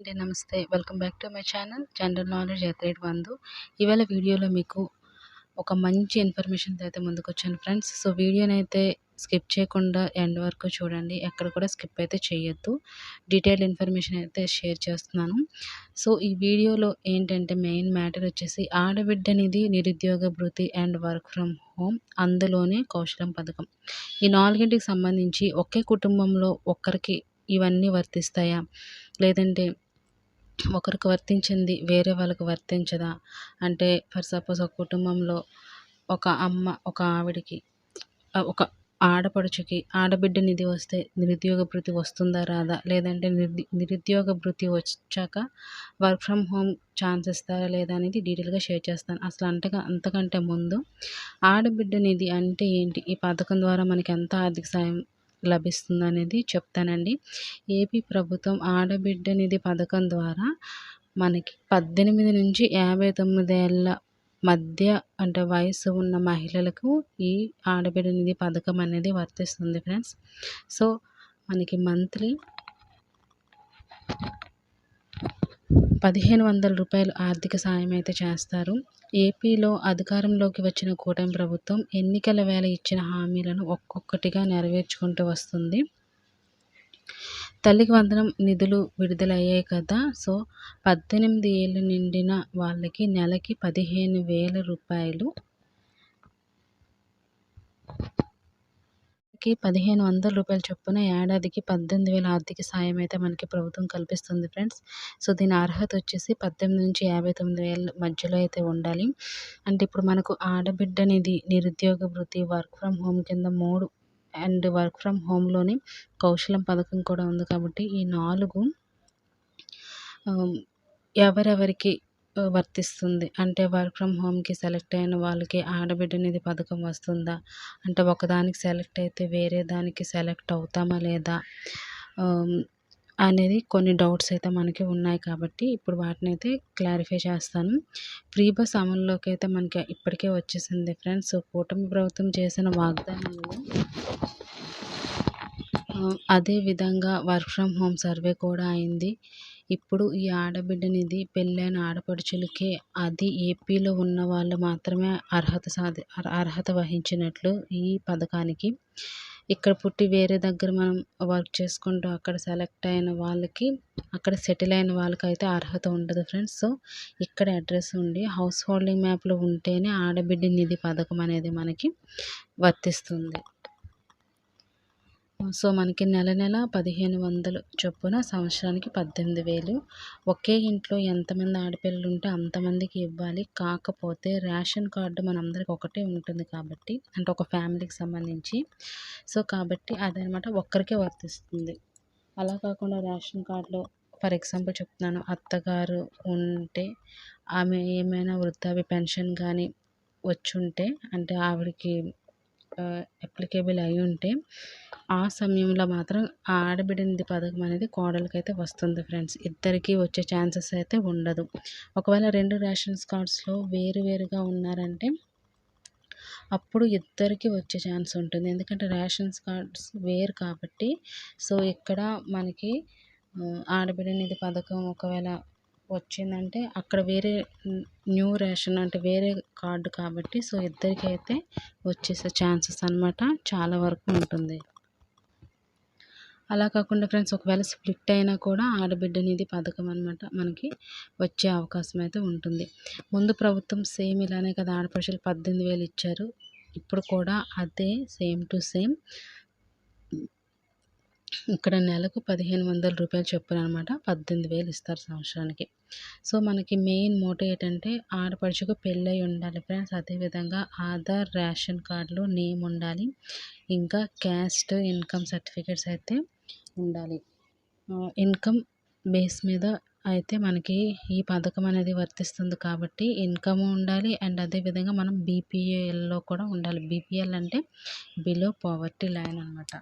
అంటే నమస్తే. Welcome back to my channel general knowledge ఎత్రేట్ వందు ఇవాళ వీడియోలో మీకు ఒక మంచి ఇన్ఫర్మేషన్తో అయితే ముందుకు వచ్చాను ఫ్రెండ్స్. సో వీడియోని అయితే స్కిప్ చేయకుండా ఎండ్ వరకు చూడండి. ఎక్కడ కూడా స్కిప్ అయితే చేయొద్దు. డీటెయిల్ ఇన్ఫర్మేషన్ అయితే షేర్ చేస్తున్నాను. సో ఈ వీడియోలో ఏంటంటే మెయిన్ మ్యాటర్ వచ్చేసి ఆడబిడ్డ అనేది నిరుద్యోగ భృతి అండ్ వర్క్ ఫ్రమ్ హోమ్ అందులోనే కౌశలం పథకం. ఈ నాలుగింటికి సంబంధించి ఒకే కుటుంబంలో ఒక్కరికి ఇవన్నీ వర్తిస్తాయా? లేదంటే ఒకరికి వర్తించింది వేరే వాళ్ళకి వర్తించదా? అంటే ఫర్ సపోజ్ ఒక కుటుంబంలో ఒక అమ్మ ఒక ఆవిడకి ఒక ఆడపడుచుకి ఆడబిడ్డ నిధి వస్తే నిరుద్యోగ భృతి వస్తుందా రాదా? లేదంటే నిరుద్యోగ భృతి వచ్చాక వర్క్ ఫ్రమ్ హోమ్ ఛాన్స్ ఇస్తారా లేదా అనేది డీటెయిల్గా షేర్ చేస్తాను. అసలు అంతగా అంతకంటే ముందు ఆడబిడ్డ నిధి అంటే ఏంటి? ఈ పథకం ద్వారా మనకి ఎంత ఆర్థిక సాయం లభిస్తుందనేది చెప్తానండి. ఏపీ ప్రభుత్వం ఆడబిడ్డ నిధి పథకం ద్వారా మనకి పద్దెనిమిది నుంచి యాభై తొమ్మిదేళ్ళ మధ్య అంటే వయసు ఉన్న మహిళలకు ఈ ఆడబిడ్డ నిధి పథకం అనేది వర్తిస్తుంది ఫ్రెండ్స్. సో మనకి మంత్లీ పదిహేను వందల రూపాయలు ఆర్థిక సాయం అయితే చేస్తారు. ఏపీలో అధికారంలోకి వచ్చిన కూటమి ప్రభుత్వం ఎన్నికల వేళ ఇచ్చిన హామీలను ఒక్కొక్కటిగా నెరవేర్చుకుంటూ వస్తుంది. తల్లికి వందనం నిధులు విడుదలయ్యాయి కదా సో పద్దెనిమిది ఏళ్ళు నిండిన వాళ్ళకి నెలకి పదిహేను వేల రూపాయలు మనకి పదిహేను వందల రూపాయల చొప్పున ఏడాదికి పద్దెనిమిది వేల ఆర్థిక సాయం అయితే మనకి ప్రభుత్వం కల్పిస్తుంది ఫ్రెండ్స్. సో దీని అర్హత వచ్చేసి పద్దెనిమిది నుంచి యాభై తొమ్మిది వేల మధ్యలో అయితే ఉండాలి. అంటే ఇప్పుడు మనకు ఆడబిడ్డ నిధి నిరుద్యోగ వృత్తి వర్క్ ఫ్రమ్ హోమ్ కింద మూడు అండ్ వర్క్ ఫ్రమ్ హోమ్లోని కౌశలం పథకం కూడా ఉంది కాబట్టి ఈ నాలుగు ఎవరెవరికి వర్తిస్తుంది. అంటే వర్క్ ఫ్రమ్ హోమ్కి సెలెక్ట్ అయిన వాళ్ళకి ఆడబిడ్డ నిధి పథకం వస్తుందా? అంటే ఒకదానికి సెలెక్ట్ అయితే వేరే దానికి సెలెక్ట్ అవుతామా లేదా? అనేది కొన్ని డౌట్స్ అయితే మనకి ఉన్నాయి కాబట్టి ఇప్పుడు వాటిని అయితే క్లారిఫై చేస్తాను. ఫ్రీ బస్ అమల్లోకి అయితే మనకి ఇప్పటికే వచ్చేసింది ఫ్రెండ్స్. కూటమి ప్రభుత్వం చేసిన వాగ్దానాలు అదేవిధంగా వర్క్ ఫ్రమ్ హోమ్ సర్వే కూడా అయింది. ఇప్పుడు ఈ ఆడబిడ్డనిది పెళ్ళైన ఆడపడుచులకే అది ఏపీలో ఉన్న వాళ్ళు మాత్రమే అర్హత సాధి అర్హత వహించినట్లు ఈ పథకానికి. ఇక్కడ పుట్టి వేరే దగ్గర మనం వర్క్ చేసుకుంటూ అక్కడ సెలెక్ట్ అయిన వాళ్ళకి అక్కడ సెటిల్ అయిన వాళ్ళకి అయితే అర్హత ఉండదు ఫ్రెండ్స్. సో ఇక్కడ అడ్రస్ ఉండి హౌస్ హోల్డింగ్ మ్యాప్లో ఉంటేనే ఆడబిడ్డ నిధి పథకం అనేది మనకి వర్తిస్తుంది. సో మనకి నెల నెల పదిహేను వందలు చొప్పున సంవత్సరానికి పద్దెనిమిది వేలు. ఒకే ఇంట్లో ఎంతమంది ఆడపిల్లలు ఉంటే అంతమందికి ఇవ్వాలి. కాకపోతే రేషన్ కార్డు మనందరికి ఒకటే ఉంటుంది కాబట్టి అంటే ఒక ఫ్యామిలీకి సంబంధించి. సో కాబట్టి అదనమాట ఒక్కరికే వర్తిస్తుంది. అలా కాకుండా రేషన్ కార్డులో ఫర్ ఎగ్జాంపుల్ చెప్తున్నాను అత్తగారు ఉంటే ఆమె ఏమైనా వృద్ధాప్య పెన్షన్ కానీ వచ్చుంటే అంటే ఆవిడకి అప్లికేబుల్ అయి ఉంటే ఆ సమయంలో మాత్రం ఆ ఆడబిడ్డ నిధి పథకం అనేది కోడలికైతే వస్తుంది ఫ్రెండ్స్ ఇద్దరికీ వచ్చే ఛాన్సెస్ అయితే ఉండదు. ఒకవేళ రెండు రేషన్స్ కార్డ్స్లో వేరు వేరుగా ఉన్నారంటే అప్పుడు ఇద్దరికి వచ్చే ఛాన్స్ ఉంటుంది. ఎందుకంటే రేషన్స్ కార్డ్స్ వేరు కాబట్టి సో ఇక్కడ మనకి ఆడబిడ్డ నిధి పథకం ఒకవేళ వచ్చిందంటే అక్కడ వేరే న్యూ రేషన్ అంటే వేరే కార్డు కాబట్టి సో ఇద్దరికి అయితే వచ్చేసే ఛాన్సెస్ అనమాట చాలా వరకు ఉంటుంది. అలా కాకుండా ఫ్రెండ్స్ ఒకవేళ స్ప్లిట్ అయినా కూడా ఆడబిడ్డ నిధి పథకం అనమాట మనకి వచ్చే అవకాశం అయితే ఉంటుంది. ముందు ప్రభుత్వం సేమ్ ఇలానే కదా ఆడపడుషులు పద్దెనిమిది వేలు ఇచ్చారు. ఇప్పుడు కూడా అదే సేమ్ టు సేమ్. ఇక్కడ నెలకు పదిహేను వందల రూపాయలు చొప్పున అనమాట పద్దెనిమిది వేలు ఇస్తారు సంవత్సరానికి. సో మనకి మెయిన్ మోటో ఏంటంటే ఆడపడుచుకు పెళ్ళై ఉండాలి ఫ్రెండ్స్. అదేవిధంగా ఆధార్ రేషన్ కార్డులో నేమ్ ఉండాలి. ఇంకా క్యాస్ట్ ఇన్కమ్ సర్టిఫికేట్స్ అయితే ఉండాలి. ఇన్కమ్ బేస్ మీద అయితే మనకి ఈ పథకం అనేది వర్తిస్తుంది కాబట్టి ఇన్కమ్ ఉండాలి. అండ్ అదేవిధంగా మనం బీపీఎల్లో కూడా ఉండాలి. బీపీఎల్ అంటే బిలో పావర్టీ లైన్ అనమాట.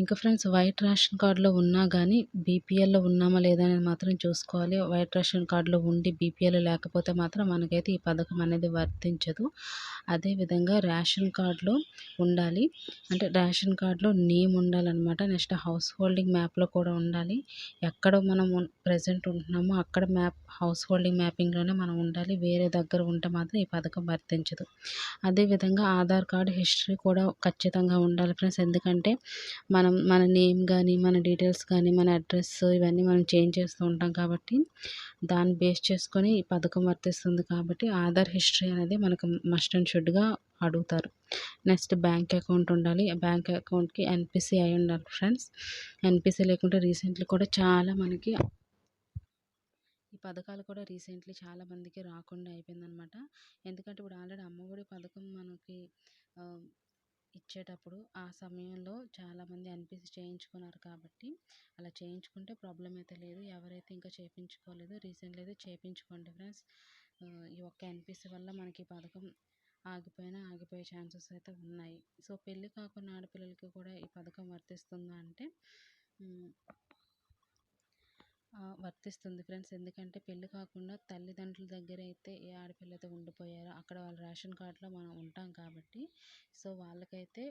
ఇంకా ఫ్రెండ్స్ వైట్ రేషన్ కార్డులో ఉన్నా కానీ బీపీఎల్లో ఉన్నామా లేదా అనేది మాత్రం చూసుకోవాలి. వైట్ రేషన్ కార్డులో ఉండి బీపీఎల్ లేకపోతే మాత్రం మనకైతే ఈ పథకం అనేది వర్తించదు. అదేవిధంగా రేషన్ కార్డులో ఉండాలి. అంటే రేషన్ కార్డులో నేమ్ ఉండాలన్నమాట. నెక్స్ట్ హౌస్ హోల్డింగ్ మ్యాప్లో కూడా ఉండాలి. ఎక్కడ మనం ప్రజెంట్ ఉంటున్నామో అక్కడ మ్యాప్ హౌస్ హోల్డింగ్ మ్యాపింగ్లోనే మనం ఉండాలి. వేరే దగ్గర ఉంటే మాత్రం ఈ పథకం వర్తించదు. అదేవిధంగా ఆధార్ కార్డు హిస్టరీ కూడా ఖచ్చితంగా ఉండాలి ఫ్రెండ్స్. ఎందుకంటే మన మనం మన నేమ్ కానీ మన డీటెయిల్స్ కానీ మన అడ్రస్ ఇవన్నీ మనం చేంజ్ చేస్తూ ఉంటాం కాబట్టి దాన్ని బేస్ చేసుకొని ఈ పథకం వర్తిస్తుంది కాబట్టి ఆధార్ హిస్టరీ అనేది మనకు మస్ట్ అండ్ షుడ్గా అడుగుతారు. నెక్స్ట్ బ్యాంక్ అకౌంట్ ఉండాలి. ఆ బ్యాంక్ అకౌంట్కి ఎన్పిసి అయి ఉండాలి ఫ్రెండ్స్. ఎన్పిసి లేకుంటే రీసెంట్లీ కూడా చాలా మనకి ఈ పథకాలు కూడా రీసెంట్లీ చాలా మందికి రాకుండా అయిపోయిందనమాట ఎందుకంటే ఇప్పుడు ఆల్రెడీ అమ్మఒడి పథకం మనకి ఇచ్చేటప్పుడు ఆ సమయంలో చాలామంది ఎన్పిసి చేయించుకున్నారు కాబట్టి అలా చేయించుకుంటే ప్రాబ్లం అయితే లేదు. ఎవరైతే ఇంకా చేయించుకోలేదో రీసెంట్లీ అయితే చేయించుకోండి ఫ్రెండ్స్. ఈ ఒక్క ఎన్పిసి వల్ల మనకి పథకం ఆగిపోయినా ఆగిపోయే ఛాన్సెస్ అయితే ఉన్నాయి. సో పెళ్ళి కాకుండా ఆడపిల్లలకి కూడా ఈ పథకం వర్తిస్తుందా అంటే వర్తిస్తుంది ఫ్రెండ్స్. ఎందుకంటే పెళ్ళి కాకుండా తల్లిదండ్రుల దగ్గర అయితే ఏ ఆడపిల్ల అయితే ఉండిపోయారో అక్కడ వాళ్ళ రేషన్ కార్డులో మనం ఉంటాం కాబట్టి. సో వాళ్ళకైతే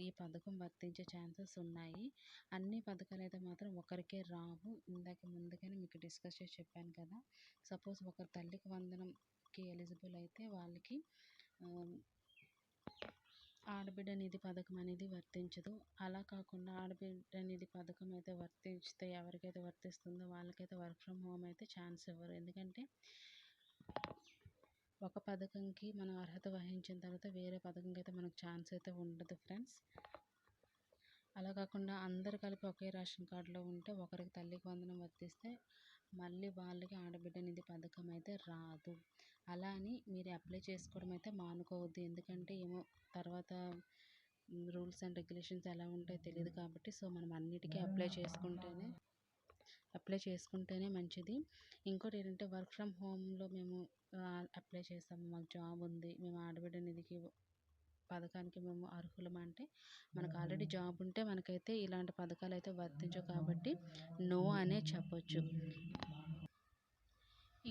ఈ పథకం వర్తించే ఛాన్సెస్ ఉన్నాయి. అన్ని పథకాలు అయితే మాత్రం ఒకరికే రావు. ఇందాక ముందుగానే మీకు డిస్కస్ చేసి చెప్పాను కదా. సపోజ్ ఒకరు తల్లికి వందనంకి ఎలిజిబుల్ అయితే వాళ్ళకి ఆడబిడ్డ నిధి పథకం అనేది వర్తించదు. అలా కాకుండా ఆడబిడ్డ నిధి పథకం అయితే వర్తిస్తే ఎవరికైతే వర్తిస్తుందో వాళ్ళకైతే వర్క్ ఫ్రమ్ హోమ్ అయితే ఛాన్స్ ఇవ్వరు. ఎందుకంటే ఒక పథకంకి మనం అర్హత వహించిన తర్వాత వేరే పథకంకి అయితే మనకు ఛాన్స్ అయితే ఉండదు ఫ్రెండ్స్. అలా కాకుండా అందరు కలిపి ఒకే రేషన్ కార్డులో ఉంటే ఒకరికి తల్లికి వందనం వర్తిస్తే మళ్ళీ వాళ్ళకి ఆడబిడ్డ నిధి పథకం అయితే రాదు. అలా అని మీరు అప్లై చేసుకోవడం అయితే మానుకోవద్దు. ఎందుకంటే ఏమో తర్వాత రూల్స్ అండ్ రెగ్యులేషన్స్ ఎలా ఉంటాయో తెలియదు కాబట్టి సో మనం అన్నిటికీ అప్లై చేసుకుంటేనే అప్లై చేసుకుంటేనే మంచిది. ఇంకోటి ఏంటంటే వర్క్ ఫ్రమ్ హోమ్లో మేము అప్లై చేస్తాము. మాకు జాబ్ ఉంది. మేము ఆడబిడ్డ నిధికి పథకానికి మేము అర్హులం అంటే మనకు ఆల్రెడీ జాబ్ ఉంటే మనకైతే ఇలాంటి పథకాలు అయితే వర్తించవు కాబట్టి నో అనే చెప్పొచ్చు.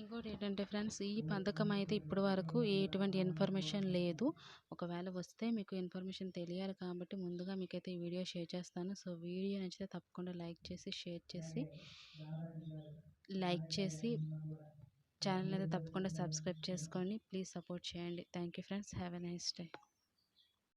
ఇంకోటి ఏంటంటే ఫ్రెండ్స్ ఈ పథకం అయితే ఇప్పటి వరకు ఎటువంటి ఇన్ఫర్మేషన్ లేదు. ఒకవేళ వస్తే మీకు ఇన్ఫర్మేషన్ తెలియాలి కాబట్టి ముందుగా మీకైతే ఈ వీడియో షేర్ చేస్తాను. సో వీడియో నచ్చితే తప్పకుండా లైక్ చేసి షేర్ చేసి లైక్ చేసి ఛానల్ అయితే తప్పకుండా సబ్స్క్రైబ్ చేసుకొని ప్లీజ్ సపోర్ట్ చేయండి. Thank you friends. Have a nice day.